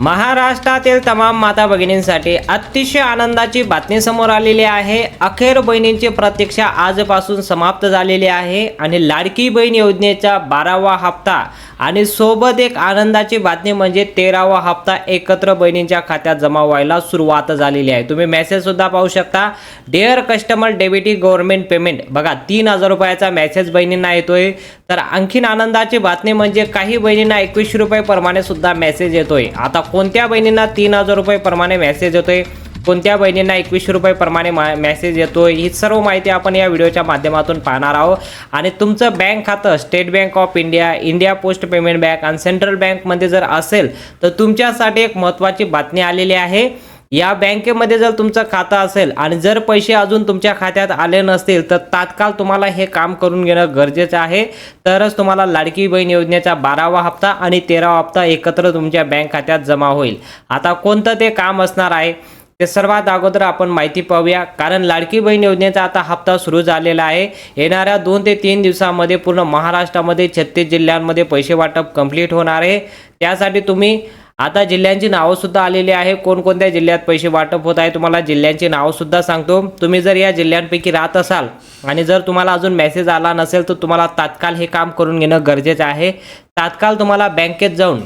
महाराष्ट्रातील तमाम माता भगिनींसाठी अतिशय आनंदाची बातमी समोर आलेली आहे. अखेर बहिणींची प्रतीक्षा आजपासून समाप्त झालेली आहे आणि लाडकी बहीण योजनेचा बारावा हप्ता आणि सोबत एक आनंदाची बातमी म्हणजे तेरावा हप्ता एकत्र बहिणींच्या खात्यात जमा व्हायला सुरुवात झालेली आहे. तुम्ही मेसेजसुद्धा पाहू शकता. डेअर कस्टमर डेबिटी गव्हर्नमेंट पेमेंट बघा तीन हजार रुपयाचा मेसेज बहिणींना येतोय. तर आणखीन आनंदाची बातमी म्हणजे काही बहिणींना एकवीसशे रुपये प्रमाणे सुद्धा मेसेज येतोय. आता कोणत्या बहिणींना तीन हजार रुपये प्रमाणे मेसेज येतोय? कोणत्या बहिणींना एकवीसशे रुपये प्रमाणे मा मेसेज येतो ही सर्व माहिती आपण या व्हिडिओच्या माध्यमातून पाहणार आहोत. आणि तुमचं बँक खातं State Bank of India India Post Payment Bank आणि सेंट्रल बँकमध्ये जर असेल तर तुमच्यासाठी एक महत्त्वाची बातमी आलेली आहे. या बँकेमध्ये जर तुमचं खातं असेल आणि जर पैसे अजून तुमच्या खात्यात आले नसतील तर तात्काळ तुम्हाला हे काम करून घेणं गरजेचं आहे. तरच तुम्हाला लाडकी बहीण योजनेचा बारावा हप्ता आणि तेरावा हप्ता एकत्र तुमच्या बँक खात्यात जमा होईल. आता कोणतं ते काम असणार आहे? ते सर्वात अगोदर आपण माहिती पाहूया. कारण लाडकी बहीण योजनेचा आता हप्ता सुरू झालेला आहे. येणाऱ्या दोन ते तीन दिवसामध्ये पूर्ण महाराष्ट्रामध्ये छत्तीस जिल्ह्यांमध्ये पैसे वाटप कंप्लीट होणार आहे. त्यासाठी तुम्ही आता जिल्ह्यांची नावंसुद्धा आलेली आहे. कोणकोणत्या जिल्ह्यात पैसे वाटप होत आहे तुम्हाला जिल्ह्यांची नावंसुद्धा सांगतो. तुम्ही जर या जिल्ह्यांपैकी राहत असाल आणि जर तुम्हाला अजून मेसेज आला नसेल तर तुम्हाला तात्काळ हे काम करून घेणं गरजेचं आहे. तात्काळ तुम्हाला बँकेत जाऊन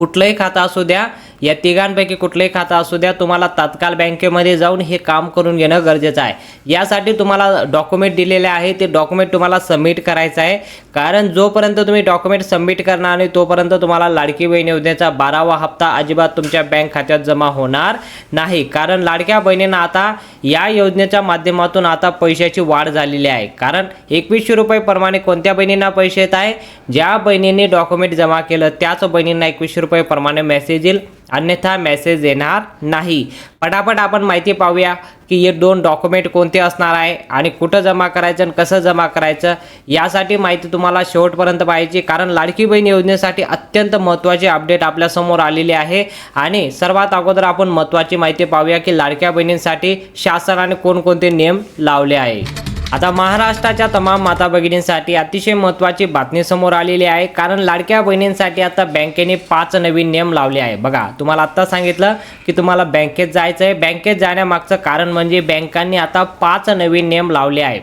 कुठलंही खातं असू द्या या तिघांपैकी कुठलंही खातं असू द्या तुम्हाला तात्काळ बँकेमध्ये जाऊन हे काम करून घेणं गरजेचं आहे. यासाठी तुम्हाला डॉक्युमेंट दिलेले आहे ते डॉक्युमेंट तुम्हाला सबमिट करायचं आहे. कारण जोपर्यंत तुम्ही डॉक्युमेंट सबमिट करणार नाही तोपर्यंत तुम्हाला लाडकी बहीण योजनेचा बारावा हप्ता अजिबात तुमच्या बँक खात्यात जमा होणार नाही. कारण लाडक्या बहिणींना आता या योजनेच्या माध्यमातून आता पैशाची वाढ झालेली आहे. कारण एकवीसशे रुपये प्रमाणे कोणत्या बहिणींना पैसे येत आहे? ज्या बहिणींनी डॉक्युमेंट जमा केलं त्याच बहिणींना एकवीसशे रुपये प्रमाणे मेसेज येईल. अन्यथा मेसेज येणार नाही. पटापट आपण माहिती पाहूया की हे दोन डॉक्युमेंट कोणते असणार आहे आणि कुठं जमा करायचं आणि कसं जमा करायचं यासाठी माहिती तुम्हाला शेवटपर्यंत पाहिजे कारण लाडकी बहीण योजनेसाठी अत्यंत महत्त्वाची अपडेट आपल्यासमोर आलेली आहे. आणि सर्वात अगोदर आपण महत्त्वाची माहिती पाहूया की लाडक्या बहिणींसाठी शासनाने कोणकोणते नियम लावले आहे. आता महाराष्ट्राच्या तमाम माता भगिनींसाठी अतिशय महत्त्वाची बातमी समोर आलेली आहे. कारण लाडक्या बहिणींसाठी आता बँकेने पाच नवीन नियम लावले आहे. बघा तुम्हाला आत्ता सांगितलं की तुम्हाला बँकेत जायचं आहे बँकेत जाण्यामागचं कारण म्हणजे बँकांनी आता पाच नवीन नियम लावले आहे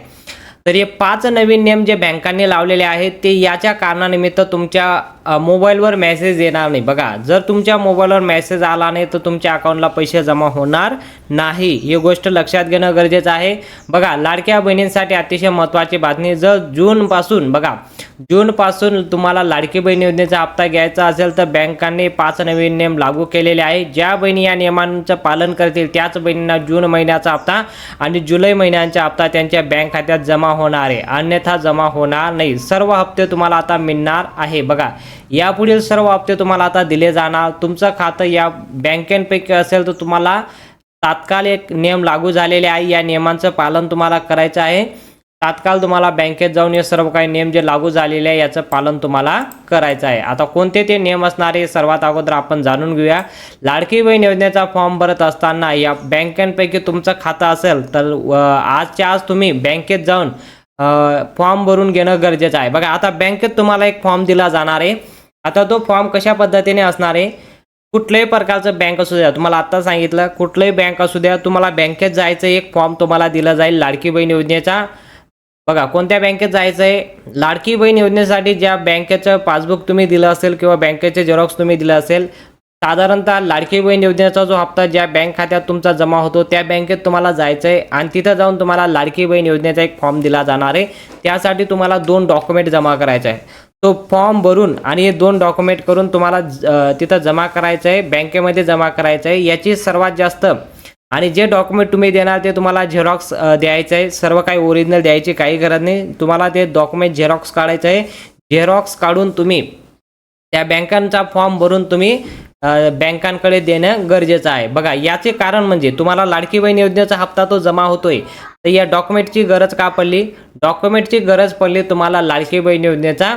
तर हे पाच नवीन नियम जे बँकांनी लावलेले आहेत ते याच्या कारणानिमित्त तुमच्या मोबाईलवर मेसेज येणार नाही. बघा जर तुमच्या मोबाईलवर मेसेज आला नाही तर तुमच्या अकाउंटला पैसे जमा होणार नाही. ही गोष्ट लक्षात घेणं गरजेचं आहे. बघा लाडक्या बहिणींसाठी अतिशय महत्त्वाची बातमी जर जूनपासून बघा जूनपासून तुम्हाला लाडकी बहीण योजनेचा हप्ता घ्यायचा असेल तर बँकांनी पाच नवीन नियम लागू केलेले आहे. ज्या बहिणी या नियमांचं पालन करतील त्याच बहिणींना जून महिन्याचा हप्ता आणि जुलै महिन्यांचा हप्ता त्यांच्या बँक खात्यात जमा होणार आहे. अन्यथा जमा होणार नाही. सर्व हप्ते तुम्हाला आता मिळणार आहे. बघा यापुढील सर्व हप्ते तुम्हाला आता दिले जाणार. तुमचं खातं या बँकेपैकी असेल तर तुम्हाला तात्काळ एक नियम लागू झालेले आहे. या नियमांचं पालन तुम्हाला करायचं आहे. तात्काळ तुम्हाला बँकेत जाऊन हे सर्व काही नियम जे लागू झालेले आहे याचं पालन तुम्हाला करायचं आहे. आता कोणते ते नियम असणारे सर्वात अगोदर आपण जाणून घेऊया. लाडकी बहीण योजनेचा फॉर्म भरत असताना या बँकांपैकी तुमचं खातं असेल तर आजच्या आज तुम्ही बँकेत जाऊन फॉर्म भरून घेणं गरजेचं आहे. बघा आता बँकेत तुम्हाला एक फॉर्म दिला जाणार आहे. आता तो फॉर्म कशा पद्धतीने असणार आहे? कुठल्याही प्रकारचं बँक असू द्या. तुम्हाला आत्ता सांगितलं कुठलंही बँक असू द्या. तुम्हाला बँकेत जायचं एक फॉर्म तुम्हाला दिला जाईल लाडकी बहीण योजनेचा. बघा कोणत्या बँकेत जायचं आहे लाडकी बहीण योजनेसाठी ज्या बँकेचं पासबुक तुम्ही दिलं असेल किंवा बँकेचे झेरॉक्स तुम्ही दिलं असेल साधारणतः लाडकी बहीण योजनेचा जो हप्ता ज्या बँक खात्यात तुमचा जमा होतो त्या बँकेत तुम्हाला जायचं आहे आणि तिथं जाऊन तुम्हाला लाडकी बहीण योजनेचा एक फॉर्म दिला जाणार आहे. त्यासाठी तुम्हाला दोन डॉक्युमेंट जमा करायचे आहे तो फॉर्म भरून आणि हे दोन डॉक्युमेंट करून तुम्हाला ज- तिथं जमा करायचं आहे बँकेमध्ये जमा करायचं आहे याची सर्वात जास्त आणि जे डॉक्युमेंट तुम्ही देणार ते तुम्हाला झेरॉक्स द्यायचं आहे सर्व काही ओरिजिनल द्यायची काही गरज नाही. तुम्हाला ते डॉक्युमेंट झेरॉक्स काढायचं आहे. झेरॉक्स काढून तुम्ही त्या बँकांचा फॉर्म भरून तुम्ही बँकांकडे देणं गरजेचं आहे. बघा याचे कारण म्हणजे तुम्हाला लाडकी बहीण योजनेचा हप्ता तो जमा होतोय. तर या डॉक्युमेंटची गरज का पडली? डॉक्युमेंटची गरज पडली तुम्हाला लाडकी बहीण योजनेचा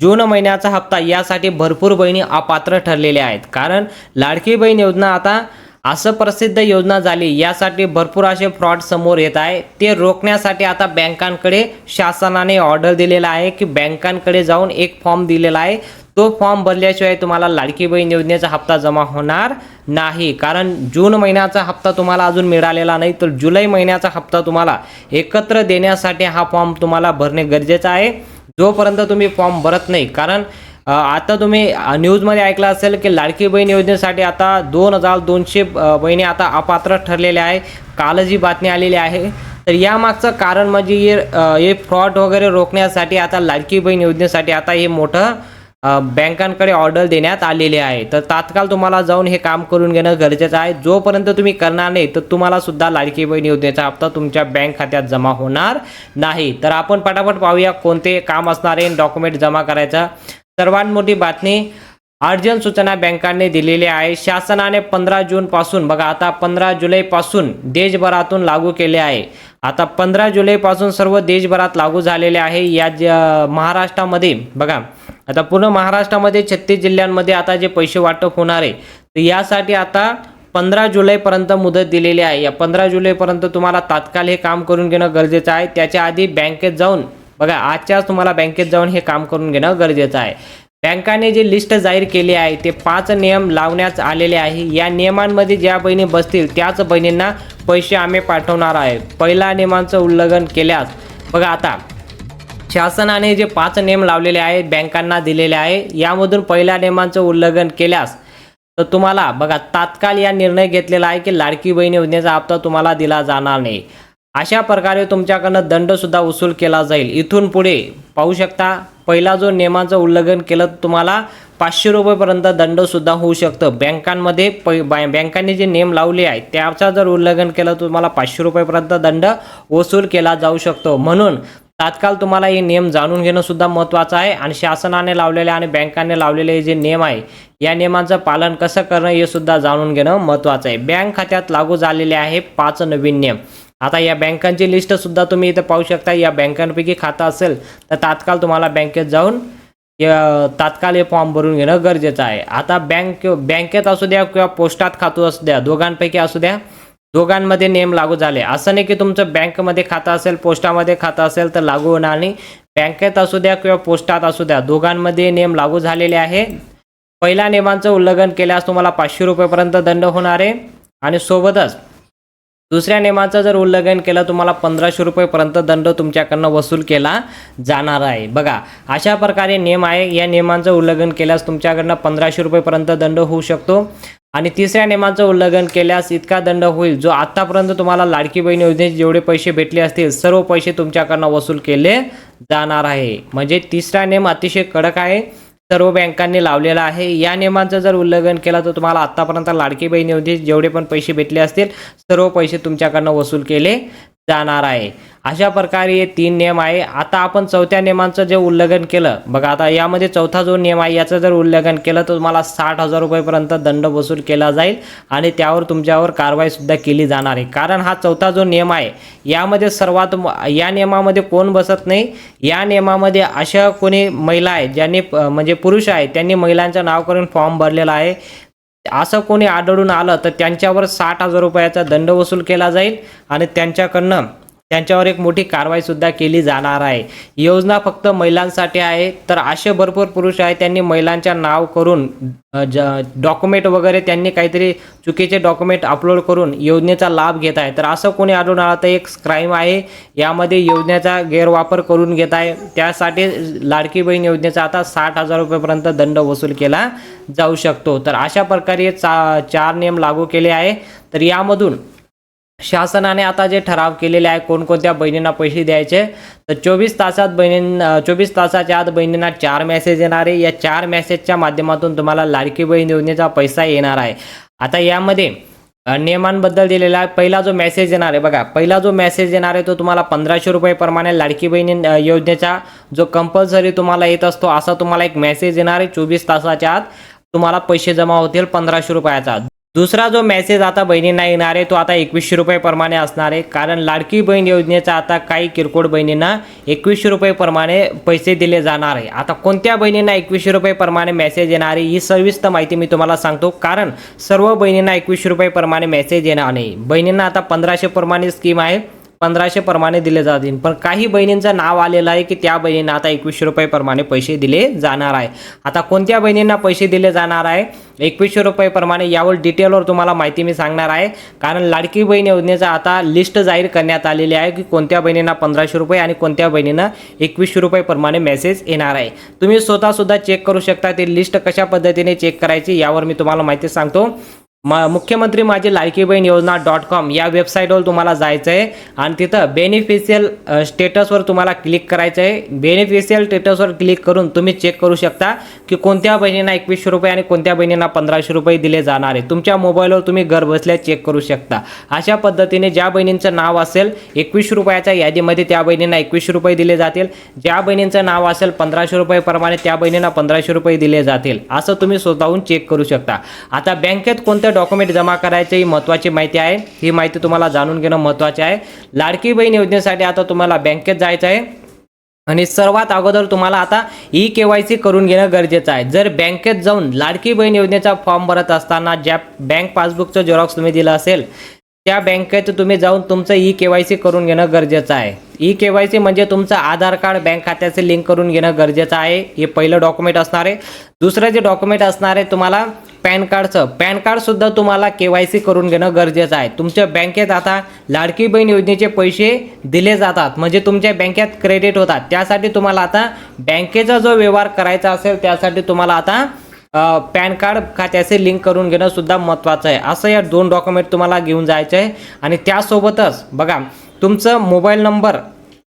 जून महिन्याचा हप्ता. यासाठी भरपूर बहिणी अपात्र ठरलेल्या आहेत. कारण लाडकी बहीण योजना आता असं प्रसिद्ध योजना झाली. यासाठी भरपूर असे फ्रॉड समोर येत आहे. ते रोखण्यासाठी आता बँकांकडे शासनाने ऑर्डर दिलेला आहे की बँकांकडे जाऊन एक फॉर्म दिलेला आहे. तो फॉर्म भरल्याशिवाय तुम्हाला लाडकी बहीण योजनेचा हप्ता जमा होणार नाही. कारण जून महिन्याचा हप्ता तुम्हाला अजून मिळालेला नाही तर जुलै महिन्याचा हप्ता तुम्हाला एकत्र देण्यासाठी हा फॉर्म तुम्हाला भरणे गरजेचं आहे. जोपर्यंत तुम्ही फॉर्म भरत नाही कारण आता तुम्ही न्यूजमध्ये ऐकलं असेल की लाडकी बहीण योजनेसाठी आता दोन हजार दोनशे बहिणी आता अपात्र ठरलेल्या आहे कालच ही बातमी आलेली आहे. तर यामागचं कारण म्हणजे हे हे फ्रॉड वगैरे रोखण्यासाठी आता लाडकी बहीण योजनेसाठी आता हे मोठं बँकांकडे ऑर्डर देण्यात आलेली आहे. तर तात्काळ तुम्हाला जाऊन हे काम करून घेणं गरजेचं आहे. जोपर्यंत तुम्ही करणार नाही तर तुम्हाला सुद्धा लाडकी बहीण योजनेचा हप्ता तुमच्या बँक खात्यात जमा होणार नाही. तर आपण पटापट पाहूया कोणते काम असणारे डॉक्युमेंट जमा करायचं. सर्वात मोठी बातमी. अर्जंट सूचना बँकांनी दिलेली आहे. शासनाने पंधरा जूनपासून बघा आता पंधरा जुलैपासून देशभरातून लागू केले आहे. आता पंधरा जुलैपासून सर्व देशभरात लागू झालेले आहे. या ज- महाराष्ट्रामध्ये बघा आता पूर्ण महाराष्ट्रामध्ये छत्तीस जिल्ह्यांमध्ये आता जे पैसे वाटप होणार आहे तर यासाठी आता पंधरा जुलैपर्यंत मुदत दिलेली आहे. या पंधरा जुलैपर्यंत तुम्हाला तात्काळ हे काम करून घेणं गरजेचं आहे. त्याच्या आधी बँकेत जाऊन बघा आजच्याच तुम्हाला बँकेत जाऊन हे काम करून घेणं गरजेचं आहे. बँकाने जे लिस्ट जाहीर केली आहे ते पाच नियम लावण्यात आलेले आहे. या नियमांमध्ये ज्या बहिणी बसतील त्याच बहिणींना पैसे आम्ही पाठवणार आहे. पहिल्या नियमांचं उल्लंघन केल्यास बघा आता शासनाने जे पाच नियम लावलेले आहेत बँकांना दिलेले आहे यामधून पहिल्या नियमांचं उल्लंघन केल्यास तर तुम्हाला बघा तात्काळ या निर्णय घेतलेला आहे की लाडकी बहीण योजनेचा हप्ता तुम्हाला दिला जाणार नाही. अशा प्रकारे तुमच्याकडनं दंडसुद्धा वसूल केला जाईल. इथून पुढे पाहू शकता पहिला जो नियमाचं उल्लंघन केलं तर तुम्हाला पाचशे रुपयेपर्यंत दंडसुद्धा होऊ शकतं. बँकांमध्ये पै बॅ- बँकांनी जे नियम लावले आहेत त्याचा जर उल्लंघन केलं तर तुम्हाला पाचशे रुपयेपर्यंत दंड वसूल केला जाऊ शकतो. म्हणून तात्काळ तुम्हाला हे नियम जाणून घेणं सुद्धा महत्त्वाचं आहे आणि शासनाने लावलेले आणि बँकाने लावलेले जे नियम आहे या नियमांचं पालन कसं करणं हे सुद्धा जाणून घेणं महत्त्वाचं आहे. बँक खात्यात लागू झालेले आहे पाच नवीन नियम. आता या बँकांची लिस्ट सुद्धा तुम्ही इथं पाहू शकता. या बँकांपैकी खातं असेल तर तात्काळ तुम्हाला बँकेत जाऊन तात्काळ हे फॉर्म भरून घेणं गरजेचं आहे. आता बँक बँकेत असू द्या किंवा पोस्टात खातं असू द्या दोघांपैकी असू द्या दोघांमध्ये नियम लागू झाले. असं नाही की तुमचं बँकमध्ये खातं असेल पोस्टामध्ये खातं असेल तर लागू होणार नाही. बँकेत असू द्या किंवा पोस्टात असू द्या दोघांमध्ये नियम लागू झालेले आहे. पहिल्या नियमांचं उल्लंघन केल्यास तुम्हाला पाचशे रुपयेपर्यंत दंड होणार आहे. आणि सोबतच दुसऱ्या नियमाचं जर उल्लंघन केलं तुम्हाला पंधराशे रुपयेपर्यंत दंड तुमच्याकडनं वसूल केला जाणार आहे. बघा अशा प्रकारे नियम आहे. या नियमांचं उल्लंघन केल्यास तुमच्याकडनं पंधराशे रुपयेपर्यंत दंड होऊ शकतो. आणि तिसऱ्या नियमाचं उल्लंघन केल्यास इतका दंड होईल जो आत्तापर्यंत तुम्हाला लाडकी बहीण योजनेचे जेवढे पैसे भेटले असतील सर्व पैसे तुमच्याकडनं वसूल केले जाणार आहे. म्हणजे तिसरा नियम अतिशय कडक आहे. सर्व बँकांनी लावलेला आहे. या नियमांचं जर उल्लंघन केलं तर तुम्हाला आतापर्यंत लाडकी बहीण योजनेत जेवढे पण पैसे भेटले असतील सर्व पैसे तुमच्याकडनं वसूल केले. जाणार आहे. अशा प्रकारे हे तीन नियम आहे. आता आपण चौथ्या नियमांचं जे उल्लंघन केलं बघा आता यामध्ये चौथा जो नियम आहे याचं जर उल्लंघन केलं तर तुम्हाला साठ हजार रुपयेपर्यंत दंड वसूल केला जाईल आणि त्यावर तुमच्यावर कारवाईसुद्धा केली जाणार आहे. कारण हा चौथा जो नियम आहे यामध्ये सर्वात या नियमामध्ये कोण बसत नाही? या नियमामध्ये अशा कोणी महिला आहेत ज्यांनी म्हणजे पुरुष आहेत त्यांनी महिलांचं नाव करून फॉर्म भरलेला आहे. असं कोणी आढळून आलं तर त्यांच्यावर साठ हजार रुपयाचा दंड वसूल केला जाईल आणि त्यांच्याकडनं त्यांच्यावर एक मोठी कारवाई सुद्धा केली जाणार आहे. योजना फक्त महिलांसाठी आहे तर असे भरपूर पुरुष आहेत त्यांनी महिलांच्या नाव करून ज डॉक्युमेंट वगैरे त्यांनी काहीतरी चुकीचे डॉक्युमेंट अपलोड करून योजनेचा लाभ घेत आहे. तर असं कोणी आढळून आलं तर एक क्राईम आहे. यामध्ये योजनेचा गैरवापर करून घेत आहे. त्यासाठी लाडकी बहीण योजनेचा आता साठ हजार रुपयेपर्यंत दंड वसूल केला जाऊ शकतो. तर अशा प्रकारे चा चार नियम लागू केले आहे. तर यामधून शासनाने आता जे ठराव केलेले आहे कोणकोणत्या बहिणींना पैसे द्यायचे तर चोवीस तासात बहिणींना चोवीस तासाच्या आत बहिणींना चार मेसेज येणार आहे. या चार मेसेजच्या माध्यमातून तुम्हाला लाडकी बहीण योजनेचा पैसा येणार आहे. आता यामध्ये नियमांबद्दल दिलेला आहे. पहिला जो मेसेज येणार आहे बघा पहिला जो मेसेज येणार आहे तो तुम्हाला पंधराशे रुपये प्रमाणे लाडकी बहीण योजनेचा जो कंपल्सरी तुम्हाला येत असतो असा तुम्हाला एक मेसेज येणार आहे. चोवीस तासाच्या आत तुम्हाला पैसे जमा होतील पंधराशे रुपयाचा. दुसरा जो मेसेज आता बहिणींना येणार आहे तो आता एकवीसशे रुपये प्रमाणे असणार आहे. कारण लाडकी बहीण योजनेचा आता काही किरकोळ बहिणींना एकवीसशे रुपये प्रमाणे पैसे दिले जाणार आहे. आता कोणत्या बहिणींना एकवीसशे रुपये प्रमाणे मेसेज येणार आहे ही सविस्तर माहिती मी तुम्हाला सांगतो. कारण सर्व बहिणींना एकवीसशे रुपयेप्रमाणे मेसेज येणार नाही. बहिणींना आता पंधराशेप्रमाणे स्कीम आहे. पंधराशे प्रमाणे दिले जातील. पण काही बहिणींचं नाव आलेलं आहे की त्या बहिणींना आता एकवीसशे रुपये प्रमाणे पैसे दिले जाणार आहे. आता कोणत्या बहिणींना पैसे दिले जाणार आहे? एकवीसशे रुपये प्रमाणे यावर डिटेलवर तुम्हाला माहिती मी सांगणार आहे. कारण लाडकी बहीण योजनेचा आता लिस्ट जाहीर करण्यात आलेली आहे की कोणत्या बहिणींना पंधराशे रुपये आणि कोणत्या बहिणींना एकवीसशे रुपये प्रमाणे मेसेज येणार आहे. तुम्ही स्वतःसुद्धा चेक करू शकता ती लिस्ट कशा पद्धतीने चेक करायची यावर मी तुम्हाला माहिती सांगतो. म मुख्यमंत्री माझी लायकी बहीण योजना डॉट कॉम या वेबसाईटवर तुम्हाला जायचं आहे आणि तिथं बेनिफिशियल स्टेटसवर तुम्हाला क्लिक करायचं आहे बेनिफिशियल स्टेटसवर क्लिक करून तुम्ही चेक करू शकता की कोणत्या बहिणींना एकवीसशे रुपये आणि कोणत्या बहिणींना पंधराशे रुपये दिले जाणार आहे. तुमच्या मोबाईलवर तुम्ही घर बसल्या चेक करू शकता. अशा पद्धतीने ज्या बहिणींचं नाव असेल एकवीसशे रुपयाच्या यादीमध्ये त्या बहिणींना एकवीसशे रुपये दिले जातील. ज्या बहिणींचं नाव असेल पंधराशे रुपयेप्रमाणे त्या बहिणींना पंधराशे रुपये दिले जातील. असं तुम्ही स्वतःहून चेक करू शकता. आता बँकेत कोणत्या कोणतं डॉक्युमेंट जमा करायचं ही महत्त्वाची माहिती आहे. ही माहिती तुम्हाला जाणून घेणं महत्त्वाचे आहे. लाडकी बहीण योजनेसाठी आता तुम्हाला बँकेत जायचं आहे. आणि सर्वात अगोदर तुम्हाला आता ई के वाय सी करून घेणं गरजेचं आहे. जर बँकेत जाऊन लाडकी बहीण योजनेचा फॉर्म भरत असताना ज्या बँक पासबुकचं झेरॉक्स तुम्ही दिलं असेल त्या बँकेत तुम्ही जाऊन तुमचं ई के वाय सी करून घेणं गरजेचं आहे. ई के वाय सी म्हणजे तुमचं आधार कार्ड बँक खात्याचे लिंक करून घेणं गरजेचं आहे. हे पहिलं डॉक्युमेंट असणार आहे. दुसरं जे डॉक्युमेंट असणार आहे तुम्हाला पॅन कार्डचं. पॅन कार्डसुद्धा तुम्हाला के वाय सी करून घेणं गरजेचं आहे. तुमच्या बँकेत आता लाडकी बहीण योजनेचे पैसे दिले जातात. म्हणजे तुमच्या बँकेत क्रेडिट होतात. त्यासाठी तुम्हाला आता बँकेचा जो व्यवहार करायचा असेल त्यासाठी तुम्हाला आता पॅन कार्ड खात्याचे लिंक करून घेणं सुद्धा महत्त्वाचं आहे. असं या दोन डॉक्युमेंट तुम्हाला घेऊन जायचं आहे आणि त्यासोबतच बघा तुमचं मोबाईल नंबर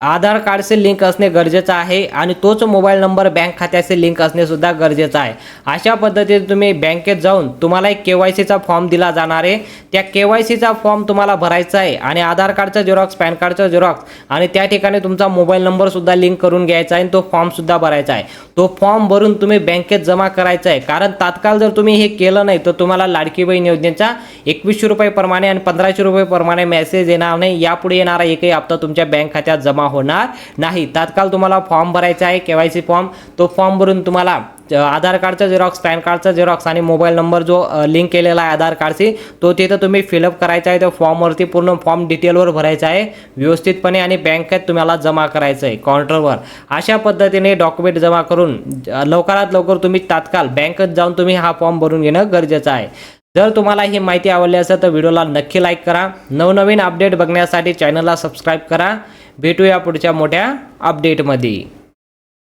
आधार कार्डचे लिंक असणे गरजेचं आहे आणि तोच मोबाईल नंबर बँक खात्याचे लिंक असणे सुद्धा गरजेचं आहे. अशा पद्धतीने तुम्ही बँकेत जाऊन तुम्हाला एक के वाय सीचा फॉर्म दिला जाणार आहे. त्या के वाय सीचा फॉर्म तुम्हाला भरायचा आहे आणि आधार कार्डचा झेरॉक्स पॅन कार्डचा झेरॉक्स आणि त्या ठिकाणी तुमचा मोबाईल नंबरसुद्धा लिंक करून घ्यायचा आहे आणि तो फॉर्मसुद्धा भरायचा आहे. तो फॉर्म भरून तुम्ही बँकेत जमा करायचा आहे. कारण तात्काळ जर तुम्ही हे केलं नाही तर तुम्हाला लाडकी बहीण योजनेचा एकवीसशे रुपये प्रमाणे आणि पंधराशे रुपये प्रमाणे मेसेज येणार नाही. यापुढे येणारा एकही हप्ता तुमच्या बँक खात्यात जमा होणार नाही. तात्काळ तुम्हाला फॉर्म भरायचा आहे के वाय सी फॉर्म. तो फॉर्म भरून तुम्हाला आधार कार्डचा झेरॉक्स पॅन कार्डचा झेरॉक्स आणि मोबाईल नंबर जो लिंक केलेला आहे आधार कार्डशी तो तिथं तुम्ही फिलअप करायचा आहे. त्या फॉर्मवरती पूर्ण फॉर्म डिटेलवर भरायचा आहे. व्यवस्थितपणे आणि बँकेत तुम्हाला जमा करायचं आहे काउंटरवर अशा पद्धतीने डॉक्युमेंट जमा करून लवकरात लवकर तुम्ही तात्काळ बँकेत जाऊन तुम्ही हा फॉर्म भरून घेणं गरजेचं आहे. जर तुम्हाला ही माहिती आवडली असेल तर व्हिडिओला नक्की लाईक करा. नवनवीन अपडेट बघण्यासाठी चॅनलला सबस्क्राईब करा. भेटूया पुढच्या मोठ्या अपडेटमध्ये